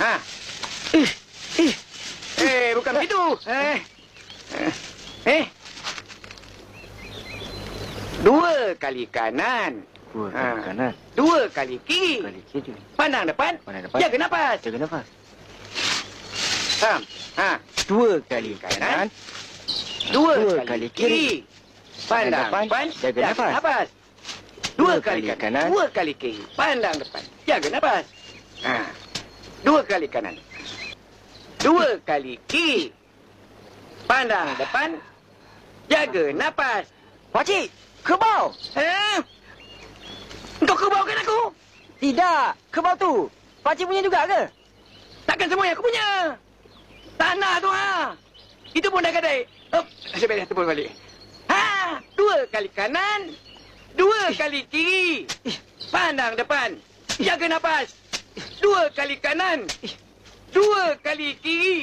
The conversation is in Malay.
Ha. Eh. Eh, eh bukan begitu. Eh. Eh. Dua kali kanan. Dua ha. kali ha. kanan. Dua kali kiri. Dua kali kiri. Pandang depan. Pandang depan. Jaga nafas. Jaga nafas. Sam. Ha. Dua kali kanan. Dua, dua kali, kiri. kiri. Pandang, depan. depan. Jaga, jaga nafas. nafas. Dua, dua kali, kali kanan. Dua kali kiri. Pandang depan. Jaga nafas. Dua kali kanan. Dua kali kiri. Pandang depan. Jaga nafas. Pakcik, kebau. Eh? Kau kebaukan aku? Tidak, kebau tu. Pakcik punya juga ke? Takkan semua yang aku punya. Tanah tu ha. Itu pun dah gadai. Oh, saya balik tepul balik. Ha, dua kali kanan, dua kali kiri. Pandang depan. Jaga nafas. Dua kali kanan, dua kali kiri.